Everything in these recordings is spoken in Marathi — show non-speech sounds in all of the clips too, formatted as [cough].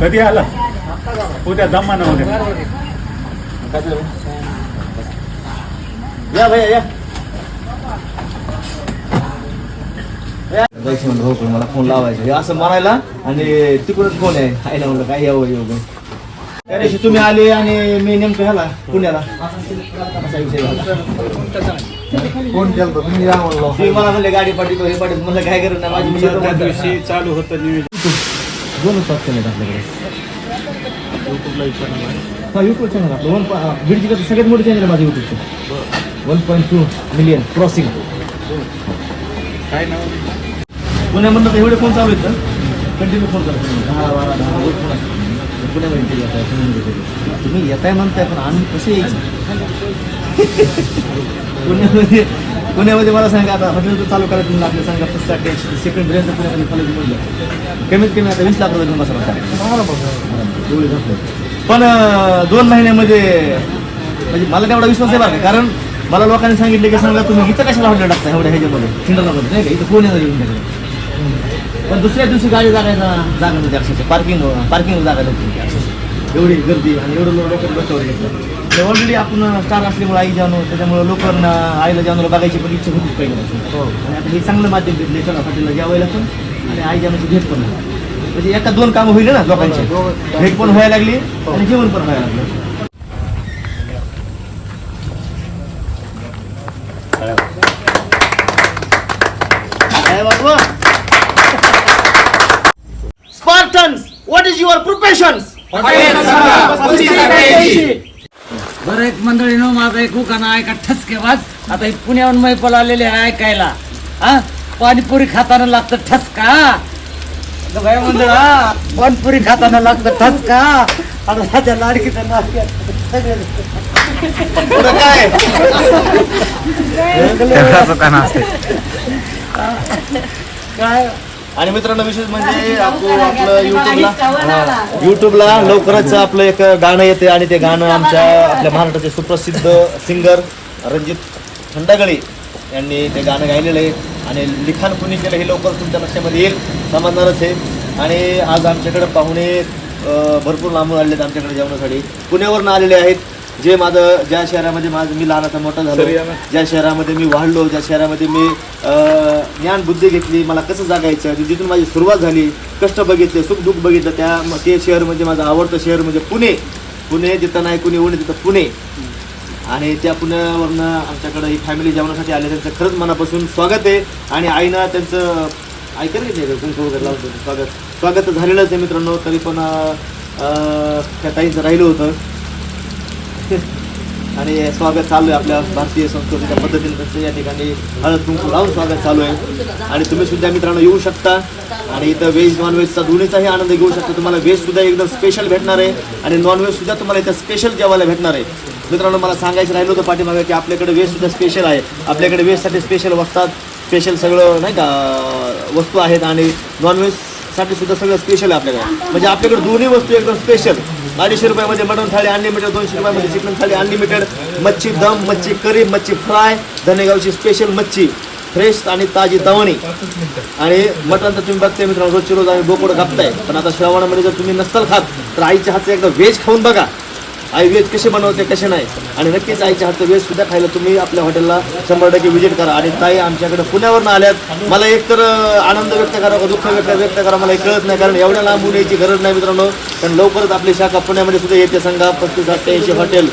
कधी आला? उद्या जमा ना उद्या या भैया या मला फोन लावायचा. असं म्हणायला आणि तिकडून फोन आहे. खायला म्हणलं काय यावं येऊ त्या दिवशी तुम्ही आले आणि मी नेमकं ह्याला पुण्याला. असा विषय झाला. केला तुम्ही या म्हणलो तुम्ही मला म्हणले गाडी पाठवतो हे पाठवतो म्हणलं काय करत नाही माझी मित्र त्या दिवशी चालू होतं नियोजन. दोनच ऑप्शन आहेत आपल्याकडे. हा युट्यूब चॅनल आपलं. वन बीडची सगळ्यात मोठं चॅनल माझं युट्यूबचं one point two million crossing काय नाव? पुण्यामधनं तर एवढे फोन चालू आहेत कंटिन्यू फोन करतो दहा बारा दहा रोज फोन असतात. पुण्यामध्ये ते येताय पुण्यामध्ये ते. येताय. तुम्ही येताय म्हणताय पण आम्ही कसे यायचं? पुण्यामध्ये पुण्यामध्ये मला सांगा आता हॉटेल तर चालू करायचं म्हणलं आपल्या सांगा अटेन्शन सेकंड रेंज पुण्यामध्ये कॉलेज म्हणलं कमीत कमी आता वीस लाख रुपये तुम्ही बसला. पण दोन महिन्यामध्ये म्हणजे मला तेवढा विश्वास आहे बरं कारण मला लोकांनी सांगितले की सांगा तुम्ही इथं कशाला हॉटेल टाकता एवढ्या ह्याच्यामध्ये सिंडरमध्ये नाही का? इथं कोण येणार येऊन पण दुसऱ्या दिवशी गाडी जागायचा जागा नव्हती अक्षरशः पार्किंग पार्किंग जागा नव्हती अक्षरशः एवढी गर्दी आणि एवढं लोक डोक्यावर घेतलं ऑलरेडी आपण स्टार असल्यामुळे आई जाणू त्याच्यामुळे लोकांना आईला जानूला बघायची पण इच्छा होतीच पाहिजे आणि आता हे चांगलं माध्यम भेटले चला हॉटेलला जेवायला पण. आणि आई जाण्याची भेट पण. म्हणजे एका दोन कामं होईल ना लोकांची. भेट पण व्हायला लागली आणि जेवण पण व्हायला लागलं. बरं एक मंडळीनं माझा एक उखाणा ऐका ठसकेवाज आता हे पुण्याहून मैपल आलेले आहे ऐकायला. हा? पाणीपुरी खाताना लागतं ठसका. अगं बाई मंडळ हा? पाणीपुरी खाताना लागतं ठसका. आता माझ्या लाडकीचं नाव घ्या. काय? आणि मित्रांनो विशेष म्हणजे आपलं युट्यूबला युट्यूबला लवकरच आपलं एक गाणं येते आणि ते गाणं आमच्या आपल्या महाराष्ट्राचे सुप्रसिद्ध सिंगर रणजित खंडागळे यांनी ते गाणं गायलेलं आहे. आणि लिखाण कुणी केलं हे लवकर तुमच्या लक्षामध्ये येईल. समजणारच आहे. आणि आज आमच्याकडे पाहुणे भरपूर लांबून आलेले आहेत आमच्याकडे जेवणासाठी. पुण्यावरून आलेले आहेत. जे माझं ज्या शहरामध्ये माझं मी लहानाचा मोठा झालो ज्या शहरामध्ये मी वाढलो ज्या शहरामध्ये मी ज्ञान बुद्धी घेतली मला कसं जागायचं ती जिथून माझी सुरुवात झाली कष्ट बघितले सुख दुःख बघितलं त्या ते शहर म्हणजे माझं आवडतं शहर म्हणजे पुणे. पुणे जिथं नाही कुणी उणे तिथं पुणे. आणि त्या पुण्यावरनं आमच्याकडे ही फॅमिली जेवणासाठी आले त्यांचं खरंच मनापासून स्वागत आहे. आणि आईनं त्यांचं ऐकलं की कुंकू वगैरे लावतो स्वागत. स्वागत तर झालेलंच आहे मित्रांनो तरी पण त्या ताईंचं राहिलं होतं. आणि स्वागत चालू आहे आपल्या भारतीय संस्कृतीच्या पद्धतीने त्यांचं या ठिकाणी हळद कुंकू लावून स्वागत चालू आहे. आणि तुम्ही सुद्धा मित्रांनो येऊ शकता. आणि इथं व्हेज नॉनव्हेजचा दोन्हीचाही आनंद घेऊ शकता. तुम्हाला व्हेजसुद्धा एकदम स्पेशल भेटणार आहे. आणि नॉनव्हेजसुद्धा तुम्हाला इथं स्पेशल जेवायला भेटणार आहे. मित्रांनो मला सांगायचं राहिलं होतं पाठीमागे की आपल्याकडे व्हेजसुद्धा स्पेशल आहे. आपल्याकडे व्हेजसाठी स्पेशल वस्तात स्पेशल सगळं नाही का वस्तू आहेत. आणि नॉनव्हेज साठी सुद्धा सगळं स्पेशल आहे आपल्याकडे. म्हणजे आपल्याकडे दोन्ही वस्तू एकदम स्पेशल अडीचशे रुपयामध्ये मटन थाळी अनलिमिटेड दोनशे रुपयामध्ये चिकन थाळी अनलिमिटेड मच्छी दम मच्छी करी मच्छी फ्राय धनेगावची स्पेशल मच्छी फ्रेश आणि ताजी दवणी आणि मटन तर तुम्ही बघताय मित्रांनो रोजची रोज आम्ही बोकड कापताय पण आता श्रावणामध्ये जर तुम्ही नसताल खात तर आईच्या हातचं एकदा व्हेज खाऊन बघा. आई कसे बनवते कसे नाही. आणि नक्कीच आईच्या हातचं वेळ सुद्धा खायला तुम्ही आपल्या हॉटेलला शंभर टक्के व्हिजिट करा. आणि ताई आमच्याकडे पुण्यावरून आल्यात. मला एक तर आनंद व्यक्त करा का दुःख व्यक्त व्यक्त करा. मला हे कळत नाही कारण एवढ्या लांबून यायची गरज नाही मित्रांनो. कारण लवकरच आपली शाखा पुण्यामध्ये सुद्धा येते सांगा. पस्तीस अठ्ठ्याऐंशी हॉटेल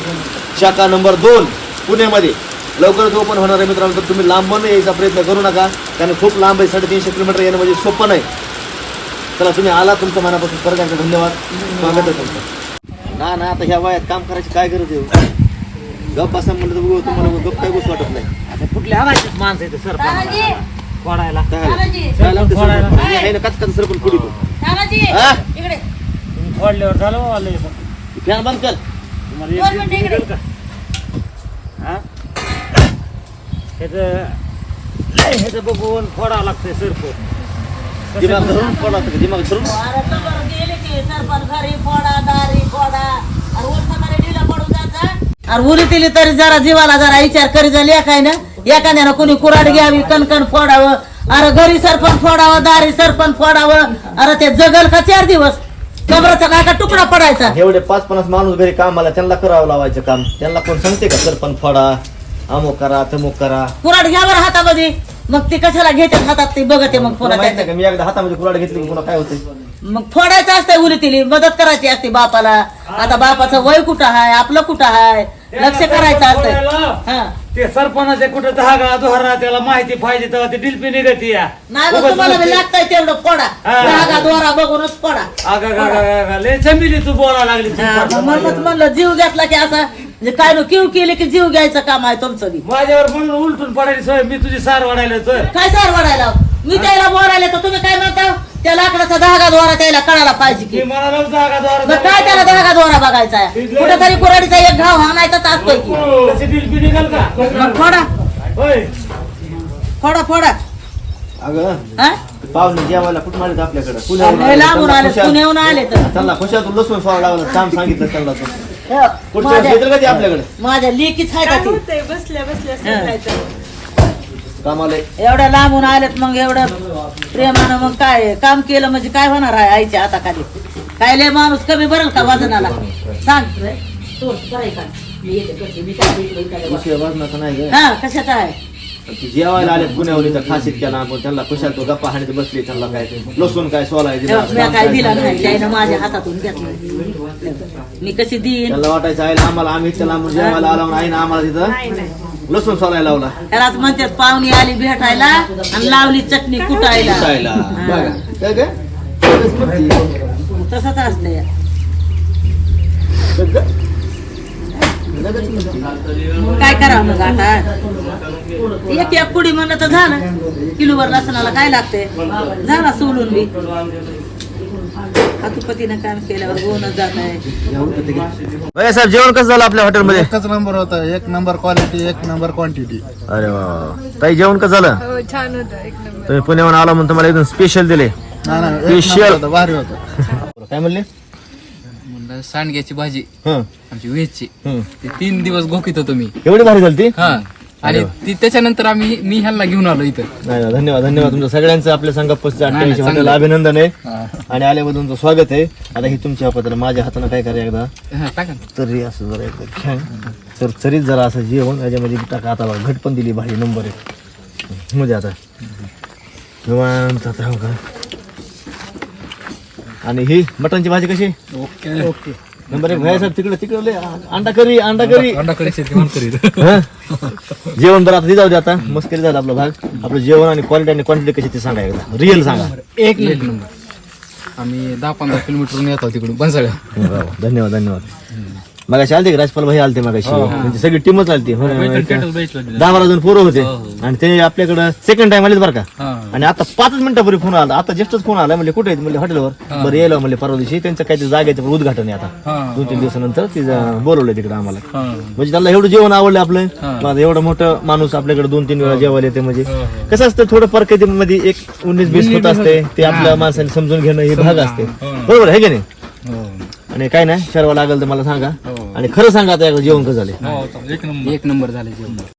शाखा नंबर दोन पुण्यामध्ये. लवकरच ओपन होणार आहे मित्रांनो. तर तुम्ही लांबून यायचा प्रयत्न करू नका. कारण खूप लांब आहे साडेतीनशे किलोमीटर येणं म्हणजे सोपं नाही. चला तुम्ही आला तुमच्या मनापासून परत एकदा धन्यवाद. स्वागत आहे तुमचं. ना ना आता ह्या वयात काम करायची काय गरज आहे? गप बसा म्हणलं तर बघू तुम्हाला गप काय गोष्ट वाटत नाही. आता कुठले आणायचे माणसं इथे सर तानाजी. कोणायला काय तानाजी. काय लावते सरपंच? मी आहे ना कच कच सरपंच पुढे तो तानाजी. हा? इकडे. फोडल्यावर झालं बाबा लय पण. फॅन बंद कर. तुम्हाला एक दिवस. निघेल का? हा? ह्याचं ह्याचं बघून फोडावं लागतंय सरपो दिमाग धरून पडा दिमाग धरून? अरे तवर गेले. की सरपंच घरी फोडा दारी फोडा. अरे उलटा ढिला पडून जायचा अरे उरी तिली तरी जरा जीवाला जरा विचार करी झाली एकाय ना. एखाद्यानं कोणी कुराड घ्यावी कणकण फोडावं. अरे घरी सरपंच फोडावं दारी सरपंच फोडावं. अरे ते जगल का चार दिवस? कमराचा काय का तुकडा पडायचा. एवढे पाच पन्नास माणूस घरी कामाला त्यांना करावं लावायचं काम. त्यांना कोण सांगते का सरपण फडा अमुक करा तमुक करा? कुराड घ्या बरं हातामध्ये. मग ते कशाला घेतात हातात ते बघते मग तुला पुन्हा माहीत नाही त्याचं. का मी एकदा हातामध्ये कुराड घेतली की पुन्हा काय होते मग फोडायचं असतं उलटीली मदत करायची असते बापाला. आता बापाचं वय कुठं आहे आपलं कुठं आहे लक्ष करायचं असतं हा. ते सरपणाचे कुठं धागा दोहरा त्याला माहिती पाहिजे तेव्हा ते डिल्पी निघती या. नाही मग तुम्हाला बी लागतंय तेवढं फोडा. हा. धागा दोरा बघूनच फोडा. गा लय जमिली तू बोला लागली तू. हा, फार मग म्हणूनच म्हणलं जीव घेतला की असं म्हणजे काय नो किव केले की जीव घ्यायचं काम आहे तुमचं बी. माझ्यावर म्हणून उलटून पडायची सोय मी तुझी सार वाढायला तर काय सार वाढायला? मी त्याला बोलायला तर तुम्ही काय म्हणता? त्या लाकडाचा धागा दोरा त्याला कळायला पाहिजे की. मी म्हणाला जागा मग काय त्याला धागा दोरा बघायचा आहे? कुठेतरी कुराडीचा एक घाव हाणायचाच असतोय की. निघाल मग फोडा. होय. फोडा फोडा. अगं हा? पाहुणे जेवायला कुठं मारित आपल्याकडे? लय लांबून आले पुण्याहून आले तर त्यांना खुशातून लसूण सोडा लागला काम सांगितलं त्यांना तू. हो, पुढच्या माझ्या येतील का ते आपल्याकडे माझ्या लेकीच आहे का ती होतंय बसल्या बसल्या हा. सांगायचं कामाला एवढ्या लांबून आलेत मग एवढं प्रेमानं मग काय काम केलं म्हणजे काय होणार आहे आईच्या हाताखाली काय लय माणूस कमी भरल का वजनाला सांग रे. तोड, कराय का? मी येते, करते, मी काय इकडे इकडे बस. विषय वाजनाचा नाही ग हा कशाचा आहे जेवायला आले पुण्यावर इथं खास इतक्या लांब त्यांना खुशाल तो गप्पा हाणीत बसले त्यांना काय लसूण काय सोलाय दिला, मी काय दिला नाही त्यानं माझ्या हातातून घेतलं. मी कशी देईन? त्यांना वाटायचं आईला आम्हाला आम्ही इतक्या लांबून जेवायला आलो आणि आईनं आम्हाला तिथं लसूण सोलायला लावला. त्यालाच म्हणतात पाहुणी आली भेटायला आणि लावली चटणी कुटायला. हा. म्हणते. तसंच असतंय. मग काय करावं मग आता? एक एक कुडी म्हणलं तर झालं. किलोवर लसणाला काय लागते झाला सोलून बी. हातुपतीनं काम केल्यावर गोनच जात आहे भैया साहेब जेवण कसं झालं आपल्या हॉटेलमध्ये एकच नंबर होता. एक नंबर क्वालिटी एक नंबर क्वांटिटी अरे वा. वा. ताई जेवण कसं झालं? हो छान होतं. एक नंबर तुम्ही पुण्याहून आला म्हणून तुम्हाला एकदम स्पेशल दिले. एक Special. होता. भारी होता. काय म्हणले? सांडग्याची भाजी हं, आमची व्हेजची हं. ती तीन दिवस गोखीत होतो मी. एवढी भारी झाली ती? हा. आणि ती त्याच्यानंतर आम्ही मी ह्यांना घेऊन आलो इथं. नाही धन्यवाद धन्यवाद. तुमचं सगळ्यांचं आपल्या संघ पस्तीस नाही, अठ्ठ्याऐंशी. हॉटेल अभिनंदन आहे. आणि आल्याबद्दल तुमचं स्वागत आहे. आता ही तुमच्या पत्र माझ्या हातानं काय करा एकदा? हा, टाका ना. तरी असं जरा एकदा घ्या. तर तरीच जरा असं जेवण याच्यामध्ये टाका. आता बघा घट पण दिली भारी नंबर आहे. म्हणजे आता. निवांत आता हो का? आणि ही मटणची भाजी कशी? ओके. नंबर एक भैया साहेब तिकडे तिकडे अंडा करी अंडा करी. शेती म्हणून करीत [laughs] हं? जेवण बरं आता जाऊ दे आता. मस्करी झाला आपला भाग. आपलं जेवण आणि क्वालिटी आणि क्वांटिटी कशी ते सांगा एकदा. रिअल सांगा. एक नंबर. आम्ही दहा पंधरा किलोमीटरहून येतो तिकडून बनसळ्या हो, धन्यवाद धन्यवाद. मगाशी आलते का राजपाल भाई आलते मगाशी. म्हणजे सगळी टीमच आलती. हो ना, एक दहा बारा जण पोरं होते. आणि ते आपल्याकडं सेकंड टाइम आलेत बरं का. हा. आणि आता पाचच मिनिटापूर्वी फोन आला. आता जस्टच फोन आला. म्हणजे कुठे आहेत? म्हणजे हॉटेलवर बरं यायला म्हणजे परवा दिवशी. त्यांचं काहीतरी जागेचं पण उद्घाटन आहे आता. हा. दोन तीन दिवसानंतर ते जा- बोलवलंय तिकडे आम्हाला. हा. म्हणजे त्याला एवढं जेवण आवडलं आपलं. माझं एवढं मोठं माणूस आपल्याकडे दोन तीन वेळा जेवायला येते म्हणजे. कसं असतं थोडं मध्ये एक उन्नीस बीस होत असते. ते आपल्या माणसाने समजून घेणं हे भाग असते. बरोबर आहे की नाही? हो. आणि काय नाही शर्वा लागेल तर मला सांगा. आणि खरं सांगा आता जेवण कसं झाले एक नंबर. एक नंबर झाले जेवण.